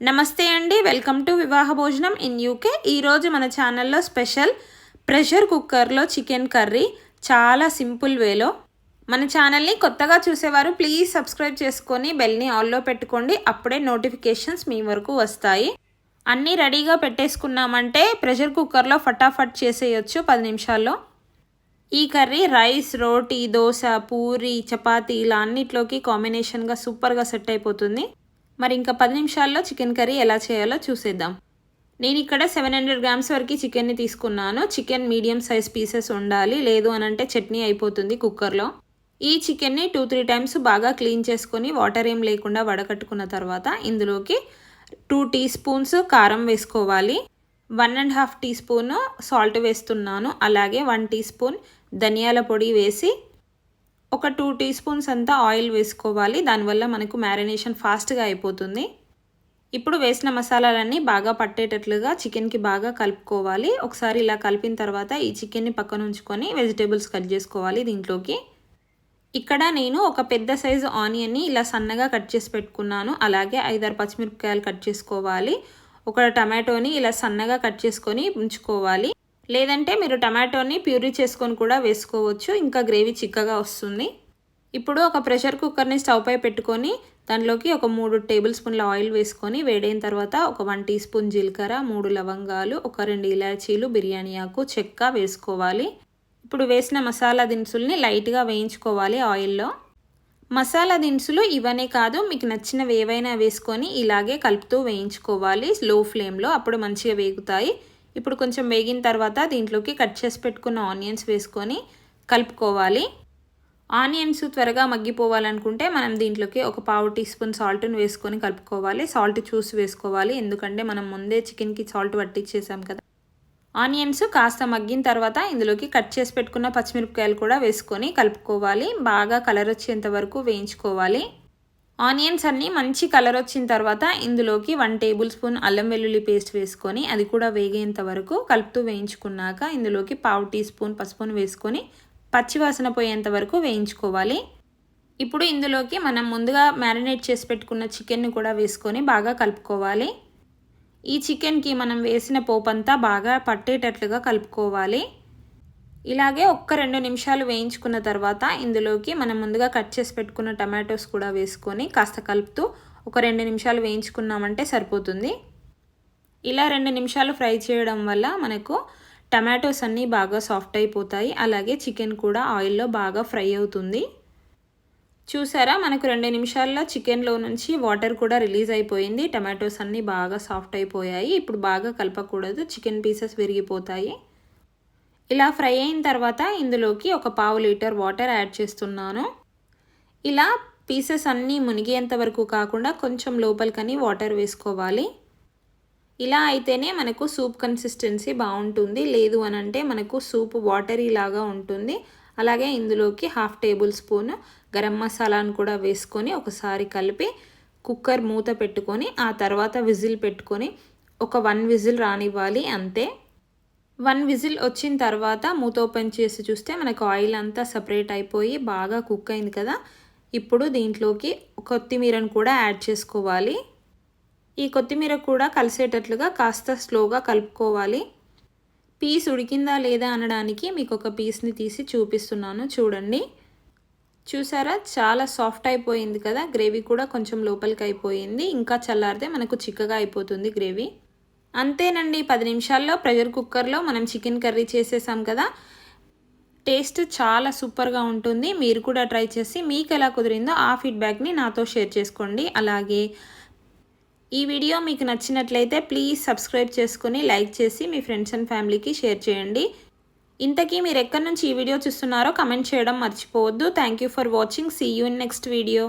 నమస్తే అండి welcome to వివాహ భోజనం ఇన్ యూకే ఈరోజు మన ఛానల్లో స్పెషల్ ప్రెషర్ కుక్కర్లో చికెన్ కర్రీ చాలా సింపుల్ వేలో. మన ఛానల్ని కొత్తగా చూసేవారు ప్లీజ్ సబ్స్క్రైబ్ చేసుకొని బెల్ని ఆల్లో పెట్టుకోండి అప్పుడే నోటిఫికేషన్స్ మీ వరకు వస్తాయి. అన్నీ రెడీగా పెట్టేసుకున్నామంటే ప్రెషర్ కుక్కర్లో ఫటాఫట్ చేసేయచ్చు పది నిమిషాల్లో. ఈ కర్రీ రైస్ రోటీ దోశ పూరి చపాతీ ఇలా అన్నిట్లోకి కాంబినేషన్గా సూపర్గా సెట్ అయిపోతుంది. మరి ఇంకా పది నిమిషాల్లో చికెన్ కర్రీ ఎలా చేయాలో చూసేద్దాం. నేను ఇక్కడ సెవెన్ హండ్రెడ్ గ్రామ్స్ వరకు చికెన్ని తీసుకున్నాను. చికెన్ మీడియం సైజ్ పీసెస్ ఉండాలి. లేదు అని అంటే చట్నీ అయిపోతుంది కుక్కర్లో. ఈ చికెన్ని టూ త్రీ టైమ్స్ బాగా క్లీన్ చేసుకొని వాటర్ ఏం లేకుండా వడకట్టుకున్న తర్వాత ఇందులోకి టూ టీ స్పూన్స్ కారం వేసుకోవాలి. One and half teaspoon salt వేస్తున్నాను. అలాగే వన్ టీ స్పూన్ ధనియాల పొడి వేసి ఒక టూ టీ స్పూన్స్ అంతా ఆయిల్ వేసుకోవాలి. దానివల్ల మనకు మ్యారినేషన్ ఫాస్ట్గా అయిపోతుంది. ఇప్పుడు వేసిన మసాలాలన్నీ బాగా పట్టేటట్లుగా చికెన్కి బాగా కలుపుకోవాలి. ఒకసారి ఇలా కలిపిన తర్వాత ఈ చికెన్ని పక్కన ఉంచుకొని వెజిటేబుల్స్ కట్ చేసుకోవాలి దీంట్లోకి. ఇక్కడ నేను ఒక పెద్ద సైజు ఆనియన్ని ఇలా సన్నగా కట్ చేసి పెట్టుకున్నాను. అలాగే ఐదారు పచ్చిమిరపకాయలు కట్ చేసుకోవాలి. ఒక టమాటోని ఇలా సన్నగా కట్ చేసుకొని ఉంచుకోవాలి. లేదంటే మీరు టమాటోని ప్యూరీ చేసుకొని కూడా వేసుకోవచ్చు. ఇంకా గ్రేవీ చిక్కగా వస్తుంది. ఇప్పుడు ఒక ప్రెషర్ కుక్కర్ని స్టవ్ పై పెట్టుకొని దానిలోకి ఒక మూడు టేబుల్ స్పూన్ల ఆయిల్ వేసుకొని వేడైన తర్వాత ఒక వన్ టీ స్పూన్ జీలకర్ర మూడు లవంగాలు ఒక రెండు ఇలాచీలు బిర్యానీ ఆకు చెక్క వేసుకోవాలి. ఇప్పుడు వేసిన మసాలా దినుసుల్ని లైట్గా వేయించుకోవాలి ఆయిల్లో. మసాలా దినుసులు ఇవనే కాదు మీకు నచ్చినవి ఏవైనా వేసుకొని ఇలాగే కలుపుతూ వేయించుకోవాలి. స్లో ఫ్లేమ్లో అప్పుడు మంచిగా వేగుతాయి. ఇప్పుడు కొంచెం వేగిన తర్వాత దీంట్లోకి కట్ చేసి పెట్టుకున్న ఆనియన్స్ వేసుకొని కలుపుకోవాలి. ఆనియన్స్ త్వరగా మగ్గిపోవాలనుకుంటే మనం దీంట్లోకి ఒక పావు టీ స్పూన్ సాల్ట్ని వేసుకొని కలుపుకోవాలి. సాల్ట్ చూసి వేసుకోవాలి. ఎందుకంటే మనం ముందే చికెన్కి సాల్ట్ పట్టించేసాం కదా. ఆనియన్స్ కాస్త మగ్గిన తర్వాత ఇందులోకి కట్ చేసి పెట్టుకున్న పచ్చిమిరపకాయలు కూడా వేసుకొని కలుపుకోవాలి. బాగా కలర్ వచ్చేంత వరకు వేయించుకోవాలి. ఆనియన్స్ అన్నీ మంచి కలర్ వచ్చిన తర్వాత ఇందులోకి వన్ టేబుల్ స్పూన్ అల్లం వెల్లుల్లి పేస్ట్ వేసుకొని అది కూడా వేగేంత వరకు కలుపుతూ వేయించుకున్నాక ఇందులోకి పావు టీ స్పూన్ పసుపును వేసుకొని పచ్చివాసన పోయేంత వరకు వేయించుకోవాలి. ఇప్పుడు ఇందులోకి మనం ముందుగా మ్యారినేట్ చేసి పెట్టుకున్న చికెన్ని కూడా వేసుకొని బాగా కలుపుకోవాలి. ఈ చికెన్కి మనం వేసిన పోపంతా బాగా పట్టేటట్లుగా కలుపుకోవాలి. ఇలాగే ఒక్క రెండు నిమిషాలు వేయించుకున్న తర్వాత ఇందులోకి మనం ముందుగా కట్ చేసి పెట్టుకున్న టమాటోస్ కూడా వేసుకొని కాస్త కలుపుతూ ఒక రెండు నిమిషాలు వేయించుకున్నామంటే సరిపోతుంది. ఇలా రెండు నిమిషాలు ఫ్రై చేయడం వల్ల మనకు టమాటోస్ అన్నీ బాగా సాఫ్ట్ అయిపోతాయి. అలాగే చికెన్ కూడా ఆయిల్లో బాగా ఫ్రై అవుతుంది. చూసారా? మనకు రెండు నిమిషాల్లో చికెన్లో నుంచి వాటర్ కూడా రిలీజ్ అయిపోయింది. టమాటోస్ అన్నీ బాగా సాఫ్ట్ అయిపోయాయి. ఇప్పుడు బాగా కలపకూడదు. చికెన్ పీసెస్ విరిగిపోతాయి. ఇలా ఫ్రై అయిన తర్వాత ఇందులోకి ఒక పావు లీటర్ వాటర్ యాడ్ చేస్తున్నాను. ఇలా పీసెస్ అన్నీ మునిగేంత వరకు కాకుండా కొంచెం లోపలికని వాటర్ వేసుకోవాలి. ఇలా అయితేనే మనకు సూప్ కన్సిస్టెన్సీ బాగుంటుంది. లేదు అని అంటే మనకు సూప్ వాటరీ లాగా ఉంటుంది. అలాగే ఇందులోకి హాఫ్ టేబుల్ స్పూన్ గరం మసాలాను కూడా వేసుకొని ఒకసారి కలిపి కుక్కర్ మూత పెట్టుకొని ఆ తర్వాత విజిల్ పెట్టుకొని ఒక వన్ విజిల్ రానివ్వాలి అంతే. వన్ విజిల్ వచ్చిన తర్వాత మూత ఓపెన్ చేసి చూస్తే మనకు ఆయిల్ అంతా సపరేట్ అయిపోయి బాగా కుక్ అయింది కదా. ఇప్పుడు దీంట్లోకి కొత్తిమీరను కూడా యాడ్ చేసుకోవాలి. ఈ కొత్తిమీర కూడా కలిసేటట్లుగా కాస్త స్లోగా కలుపుకోవాలి. పీస్ ఉడికిందా లేదా అనడానికి మీకు ఒక పీస్ని తీసి చూపిస్తున్నాను చూడండి. చూసారా? చాలా సాఫ్ట్ అయిపోయింది కదా. గ్రేవీ కూడా కొంచెం లోపలికి అయిపోయింది. ఇంకా చల్లారితే మనకు చిక్కగా అయిపోతుంది గ్రేవీ. అంతేనండి పది నిమిషాల్లో ప్రెషర్ కుక్కర్లో మనం చికెన్ కర్రీ చేసేసాం కదా. టేస్ట్ చాలా సూపర్గా ఉంటుంది. మీరు కూడా ట్రై చేసి మీకు ఎలా కుదిరిందో ఆ ఫీడ్బ్యాక్ని నాతో షేర్ చేసుకోండి. అలాగే ఈ వీడియో మీకు నచ్చినట్లయితే ప్లీజ్ సబ్స్క్రైబ్ చేసుకుని లైక్ చేసి మీ ఫ్రెండ్స్ అండ్ ఫ్యామిలీకి షేర్ చేయండి. ఇంతకీ మీరు ఎక్కడి నుంచి ఈ వీడియో చూస్తున్నారో కమెంట్ చేయడం మర్చిపోవద్దు. Thank you for watching. See you in next video.